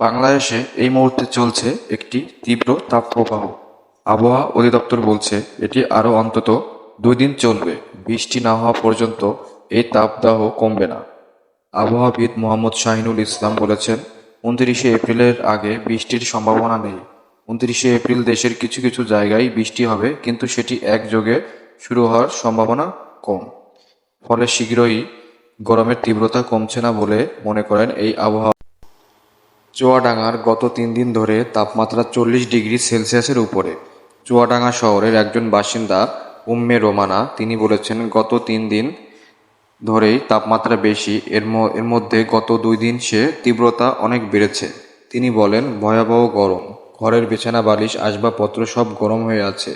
বাংলাদেশে এই মুহূর্তে চলছে একটি তীব্র তাপপ্রবাহ। আবহাওয়া অধিদপ্তর বলছে, এটি আরও অন্তত দুই দিন চলবে। বৃষ্টি না হওয়া পর্যন্ত এই তাপদাহ কমবে না। আবহাওয়াবিদ মোহাম্মদ শাহিনুল ইসলাম বলেছেন, উনত্রিশে এপ্রিলের আগে বৃষ্টির সম্ভাবনা নেই। উনত্রিশে এপ্রিল দেশের কিছু কিছু জায়গায় বৃষ্টি হবে, কিন্তু সেটি একযোগে শুরু হওয়ার সম্ভাবনা কম। ফলে শীঘ্রই গরমের তীব্রতা কমছে না বলে মনে করেন এই আবহাওয়া চুয়াডাঙ্গার গত তিন দিন ধরে তাপমাত্রা চল্লিশ ডিগ্রি সেলসিয়াসের উপরে। চুয়াডাঙ্গা শহরের একজন বাসিন্দা উম্মে রোমানা, তিনি বলেছেন, গত তিন দিন ধরেই তাপমাত্রা বেশি, এর এর মধ্যে গত দুই দিন সে তীব্রতা অনেক বেড়েছে। তিনি বলেন, ভয়াবহ গরম। ঘরের বিছানা, বালিশ, আসবাবপত্র সব গরম হয়ে আছে।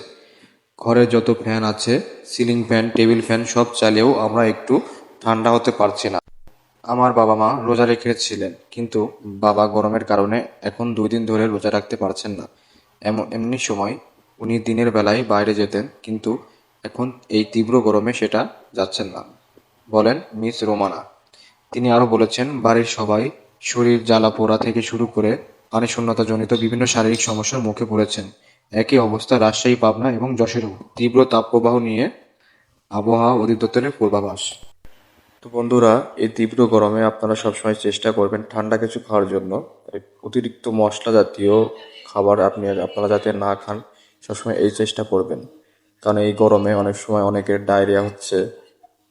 ঘরে যত ফ্যান আছে, সিলিং ফ্যান, টেবিল ফ্যান সব চালিয়েও আমরা একটু ঠান্ডা হতে পারছি না। আমার বাবা মা রোজা রেখেছিলেন, কিন্তু বাবা গরমের কারণে এখন দুই দিন ধরে রোজা রাখতে পারছেন না। এমন, এমনি সময় উনি দিনের বেলায় বাইরে যেতেন, কিন্তু এখন এই তীব্র গরমে সেটা যাচ্ছেন না। বলেন মিস রোমানা। তিনি আরও বলেছেন, বাড়ির সবাই শরীর জ্বালা পোড়া থেকে শুরু করে পানি শূন্যতাজনিত বিভিন্ন শারীরিক সমস্যার মুখে পড়েছেন। একই অবস্থা রাজশাহী, পাবনা এবং যশোরেও। তীব্র তাপপ্রবাহ নিয়ে আবহাওয়া অধিদপ্তরের পূর্বাভাস। তো বন্ধুরা, এই তীব্র গরমে আপনারা সবসময় চেষ্টা করবেন ঠান্ডা কিছু খাওয়ার জন্য। অতিরিক্ত মশলা জাতীয় খাবার আপনি আপনারা যাতে না খান, সবসময় এই চেষ্টা করবেন। কারণ এই গরমে অনেক সময় অনেকের ডায়রিয়া হচ্ছে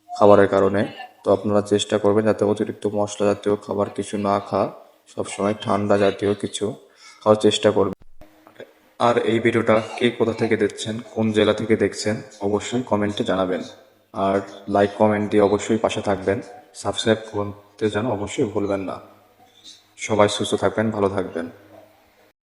খাবারের কারণে। তো আপনারা চেষ্টা করবেন যাতে অতিরিক্ত মশলা জাতীয় খাবার কিছু না খাওয়া সবসময় ঠান্ডা জাতীয় কিছু খাওয়ার চেষ্টা করবেন। আর এই ভিডিওটা কে কোথা থেকে দেখছেন, কোন জেলা থেকে দেখছেন, অবশ্যই কমেন্টে জানাবেন। আর লাইক কমেন্ট দিয়ে অবশ্যই পাশে থাকবেন। সাবস্ক্রাইব করতে যেন অবশ্যই ভুলবেন না। সবাই সুস্থ থাকবেন, ভালো থাকবেন।